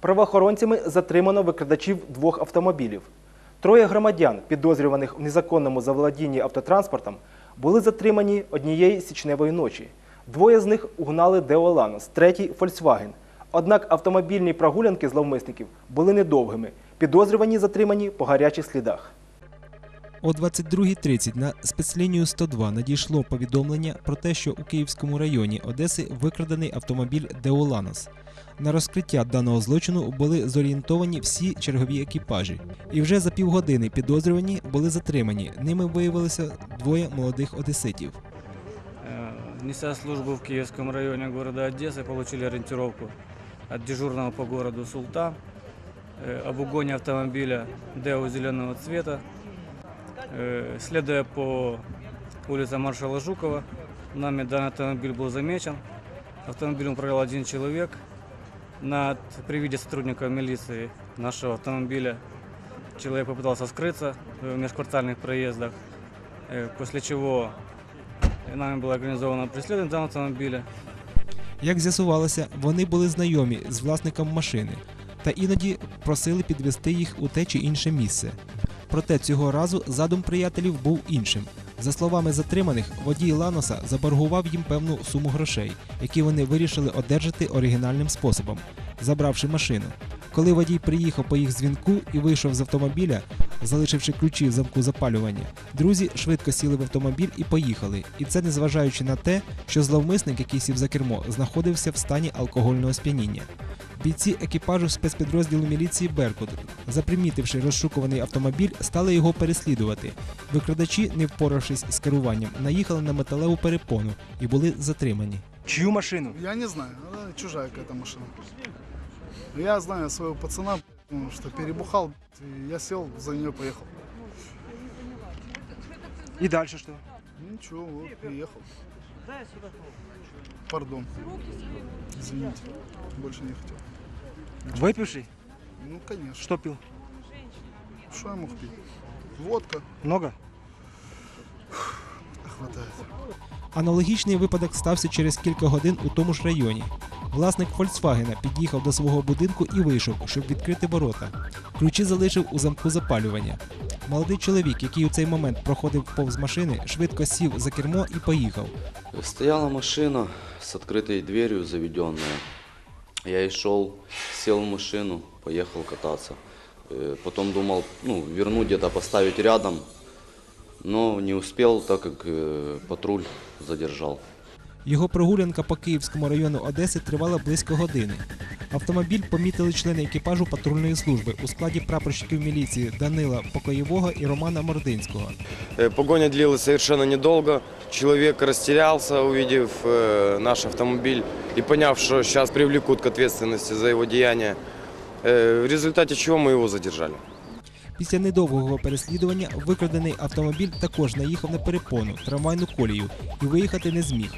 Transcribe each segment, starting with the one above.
Правоохоронцями затримано викрадачів двох автомобілів. Троє громадян, підозрюваних в незаконному заволодінні автотранспортом, були затримані однієї січневої ночі. Двоє з них угнали Део Ланос, третій Фольксваген. Однак автомобільні прогулянки зловмисників були недовгими. Підозрювані затримані по гарячих слідах. О 22.30 на спецлінію 102 надійшло повідомлення про те, що у Київському районі Одеси викрадений автомобіль Деоланос. На розкриття даного злочину були зорієнтовані всі чергові екіпажі. І вже за півгодини підозрювані були затримані. Ними виявилося двоє молодих одеситів. Э, Неся службу в Киевском районе города Одессы, получили ориентировку от дежурного по городу Султа э, об угоне автомобиля Део зеленого цвета. Э, Следуя по улице маршала Жукова, нами данный автомобиль был замечен. Автомобилем управлял один человек. На, при виде сотрудника милиции нашего автомобиля человек попытался скрыться в межквартальных проездах, э, после чего Нами було організовано преслідування даного автомобіля. Як з'ясувалося, вони були знайомі з власником машини та іноді просили підвести їх у те чи інше місце. Проте цього разу задум приятелів був іншим. За словами затриманих, водій Ланоса заборгував їм певну суму грошей, які вони вирішили одержати оригінальним способом, забравши машину. Коли водій приїхав по їх дзвінку і вийшов з автомобіля, залишивши ключі в замку запалювання, друзі швидко сіли в автомобіль і поїхали. І це незважаючи на те, що зловмисник, який сів за кермо, знаходився в стані алкогольного сп'яніння. Бійці екіпажу спецпідрозділу міліції Беркут, запримітивши розшукуваний автомобіль, стали його переслідувати. Викрадачі, не впоравшись з керуванням, наїхали на металеву перепону і були затримані. Чию машину? Я не знаю, она чужая какая-то машина. Я знаю своего пацана, что перебухал, я сел, за нее поехал. І далі що? Ничего, вот, приехал. Пардон. Извините, больше не хотел. Випивший? Ну, конечно. Що пил? Что я мог пить? Водка Много? хватает. Аналогічний випадок стався через кілька годин у тому ж районі. Власник Фольксвагена під'їхав до свого будинку і вийшов, щоб відкрити ворота. Ключі залишив у замку запалювання. Молодий чоловік, який у цей момент проходив повз машини, швидко сів за кермо і поїхав. Стояла машина с открытой дверью заведенная. Я и шел, сел в машину, поехал кататься. Э, Потом думал, ну, вернуть где-то, поставить рядом, но не успел, так как э, патруль задержал. Його прогулянка по Київському району Одеси тривала близько години. Автомобіль помітили члени екіпажу патрульної служби у складі прапорщиків міліції Данила Покоєвого і Романа Мординського. Э, Погоня длилась совершенно недолго. Человек растерялся, увидев э, наш автомобиль и поняв, что сейчас привлекут к ответственности за его деяния. Э, в результате чего мы его задержали. Після недовгого переслідування викрадений автомобіль також наїхав на перепону трамвайну колію і виїхати не зміг.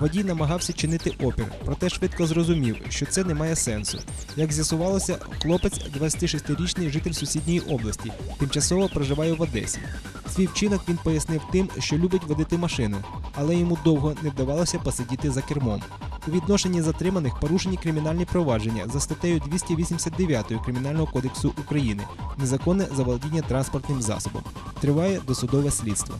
Водій намагався чинити опір, проте швидко зрозумів, що це не має сенсу. Як з'ясувалося, хлопець 26-річний житель сусідньої області, тимчасово проживає в Одесі. Свій вчинок він пояснив тим, що любить водити машину, але йому довго не вдавалося посидіти за кермом. У відношенні затриманих порушені кримінальні провадження за статтею 289 Кримінального кодексу України незаконне заволодіння транспортним засобом. Триває досудове слідство.